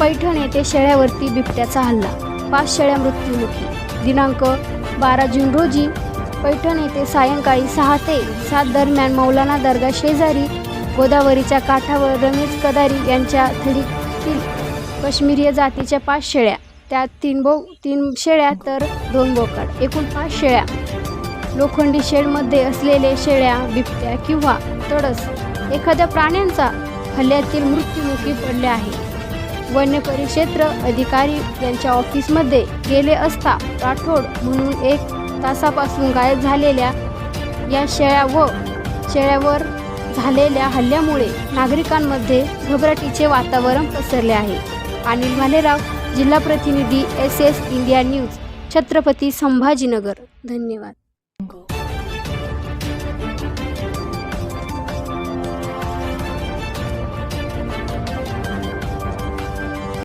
पैठण येथे शेळ्यावरती बिबट्याचा हल्ला. पाच शेळ्या मृत्युमुखी दिनांक बारा जून रोजी पैठण येथे सायंकाळी सहा ते सात दरम्यान मौलाना दर्गा शेजारी गोदावरीच्या काठावर रमेश कदारी यांच्या थडीतील काश्मीरीय जातीच्या पाच शेळ्या त्यात तीन बो तीन शेळ्या तर दोन बोकड एकूण पाच शेळ्या. लोखंडी शेडमध्ये असलेले शेळ्या बिबट्या किंवा तडस एखाद्या प्राण्यांचा हल्ल्यातील मृत्युमुखी पडले आहे. वन्य परिक्षेत्र अधिकारी यांच्या ऑफिसमध्ये गेले असता राठोड म्हणून एक तासापासून गायब झालेल्या या शेळ्या व शेळ्यावर झालेल्या हल्ल्यामुळे नागरिकांमध्ये घबराटीचे वातावरण पसरले आहे. अनिल भालेराव जिल्हा प्रतिनिधी S S India news Chhatrapati Sambhajinagar. धन्यवाद.